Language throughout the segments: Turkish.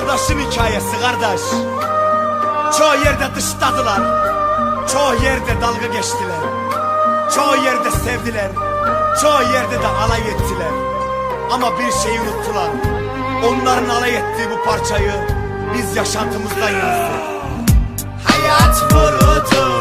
Kardeşin hikayesi kardeş. Çoğu yerde dışladılar Çoğu yerde dalga geçtiler. Çoğu yerde sevdiler. Çoğu yerde de alay ettiler. Ama bir şeyi unuttular. Onların alay ettiği bu parçayı Biz yaşantımızdan yazdık. Hayat vurudur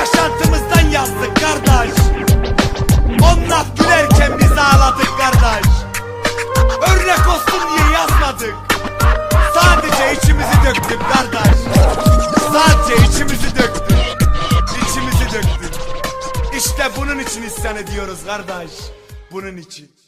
yaşantımızdan yazdık kardeş. Onlar gülerken biz ağladık kardeş. Örnek olsun diye yazmadık. Sadece içimizi döktük kardeş. Sadece içimizi döktük. İçimizi döktük. İşte bunun için isyan ediyoruz kardeş. Bunun için.